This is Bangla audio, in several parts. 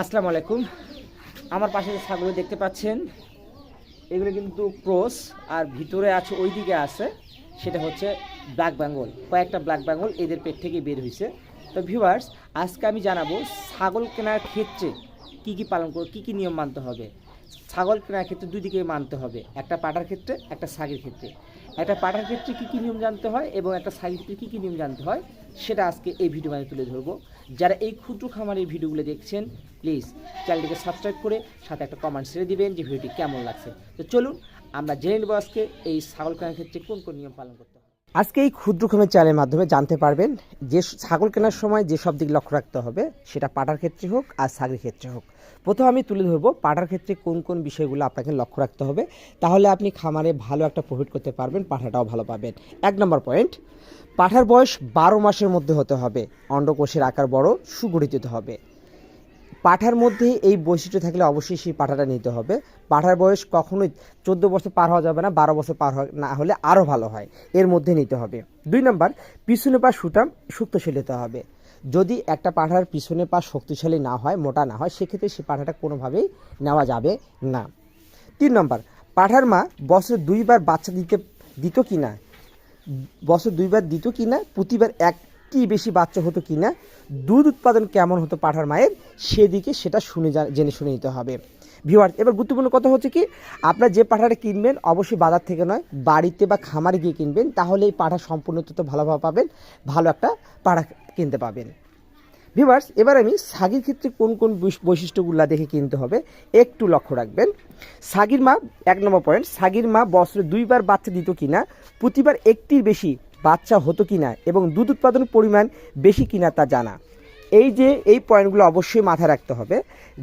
আসসালামু আলাইকুম। আমার পাশে যে ছাগল দেখতে পাচ্ছেন, এগুলো কিন্তু ক্রস, আর ভিতরে আছে ওই দিকে আছে, সেটা হচ্ছে ব্ল্যাক বেঙ্গল। কয়েকটা ব্ল্যাক বেঙ্গল এদের পেট থেকে বের হয়েছে তো ভিউয়ার্স, আজকে আমি জানাব ছাগল কেনার ক্ষেত্রে কি কি পালন করব কী কী নিয়ম মানতে হবে। ছাগল কেনার ক্ষেত্রে দুই দিকে মানতে হবে। একটা পাটার ক্ষেত্রে, একটা ছাগের ক্ষেত্রে। একটা পাটার ক্ষেত্রে কী কী নিয়ম জানতে হয় এবং একটা ছাগের ক্ষেত্রে কী কী নিয়ম জানতে হয়, সেটা আজকে এই ভিডিও মানে তুলে ধরবো। যারা এই ক্ষুদ্র খামারের ভিডিওগুলো দেখছেন প্লিজ চ্যানেলটিকে সাবস্ক্রাইব করে সাথে একটা কমেন্ট ছেড়ে দিবেন যে ভিডিওটি কেমন লাগছে। তো চলুন, আমরা জেনে নেব আজকে এই ছাগল কেনার ক্ষেত্রে কোন কোন নিয়ম পালন করতে হয়। আজকে এই ক্ষুদ্র খামের চ্যানেলের মাধ্যমে জানতে পারবেন যে ছাগল কেনার সময় যে সব দিক লক্ষ্য রাখতে হবে, সেটা পাটার ক্ষেত্রে হোক আর ছাগলের ক্ষেত্রে হোক। প্রথম আমি তুলে ধরবো পাটার ক্ষেত্রে কোন কোন বিষয়গুলো আপনাকে লক্ষ্য রাখতে হবে। তাহলে আপনি খামারে ভালো একটা প্রফিট করতে পারবেন, পাঠাটাও ভালো পাবেন। এক নম্বর পয়েন্ট পাঠার বয়স বারো মাসের মধ্যে হতে হবে। অন্ডকোষের আকার বড়, সুগঠিত হবে। পাঠার মধ্যে এই বৈশিষ্ট্য থাকলে অবশ্যই সেই পাঠাটা নিতে হবে। পাঠার বয়স কখনোই চোদ্দ বছর পার হওয়া যাবে না, বারো বছর পার না হলে আরও ভালো হয়। এর মধ্যে নিতে হবে। দুই নম্বর, পিছনে পা সুটাম শক্তিশালী হতে হবে। যদি একটা পাঠার পিছনে পা শক্তিশালী না হয়, মোটা না হয়, সেক্ষেত্রে সেই পাঠাটা কোনোভাবেই নেওয়া যাবে না। তিন নম্বর, পাঠার মা বছরে দুইবার বাচ্চা দিতে, দিত কি না বছর দুইবার দিত কি না প্রতিবার একটি বেশি বাচ্চা হতো কি না, দুধ উৎপাদন কেমন হতো পাঠার মায়ের, সেদিকে সেটা শুনে জেনে শুনে নিতে হবে। ভিওয়ার এবার গুরুত্বপূর্ণ কথা হচ্ছে কি, আপনার যে পাঠাটা কিনবেন অবশ্যই বাজার থেকে নয়, বাড়িতে বা খামারে গিয়ে কিনবেন তাহলে এই পাঠা সম্পূর্ণ তথ্য ভালোভাবে পাবেন, ভালো একটা পাঠা কিনতে পাবেন। ভিভার্স এবার আমি সাগির ক্ষেত্রে কোন কোন বৈশিষ্ট্যগুলো দেখে কিনতে হবে, একটু লক্ষ্য রাখবেন। সাগির মা, এক নম্বর পয়েন্ট সাগির মা বছরে দুইবার বাচ্চা দিত কিনা, প্রতিবার একটির বেশি বাচ্চা হতো কি না এবং দুধ উৎপাদনের পরিমাণ বেশি কিনা তা জানা। এই যে, এই পয়েন্টগুলো অবশ্যই মাথায় রাখতে হবে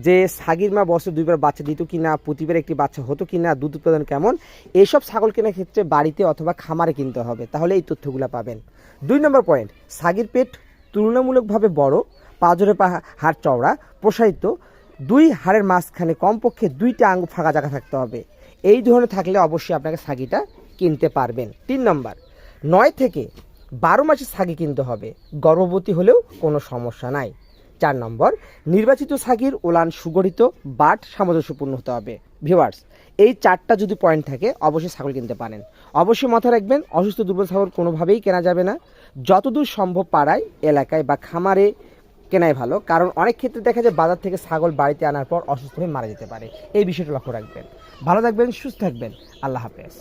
যে, সাগির মা বছর দুইবার বাচ্চা দিত কি না, প্রতিবার একটি বাচ্চা হতো কি না, দুধ উৎপাদন কেমন এইসব ছাগল কেনার ক্ষেত্রে বাড়িতে অথবা খামারে কিনতে হবে। তাহলে এই তথ্যগুলো পাবেন। দুই নম্বর পয়েন্ট, সাগির পেট তুলনামূলকভাবে বড় পাঁজরে পা হাড় চওড়া, প্রসারিত, দুই হাড়ের মাঝখানে কমপক্ষে দুইটা আঙ্গুল ফাঁকা জায়গা থাকতে হবে। এই ধরনের থাকলে অবশ্যই আপনাকে সাগিটা কিনতে পারবেন। তিন নম্বর নয় থেকে বারো মাসে সাগি কিনতে হবে। গর্ভবতী হলেও কোনো সমস্যা নাই। চার নম্বর, নির্বাচিত সাগির ওলান সুগঠিত, বাট সামঞ্জস্যপূর্ণ হতে হবে। ভিউয়ার্স, এই চারটা যদি পয়েন্ট থাকে, অবশ্যই ছাগল কিনতে পারেন। অবশ্যই মাথায় রাখবেন, অসুস্থ দুর্বল ছাগল কোনোভাবেই কেনা যাবে না। যতদূর সম্ভব পাড়ায়, এলাকায় বা খামারে কেনাই ভালো। কারণ অনেক ক্ষেত্রে দেখা যায় বাজার থেকে ছাগল বাড়িতে আনার পর অসুস্থ হয়ে মারা যেতে পারে। এই বিষয়টা লক্ষ্য রাখবেন। ভালো থাকবেন, সুস্থ থাকবেন। আল্লাহ হাফেজ।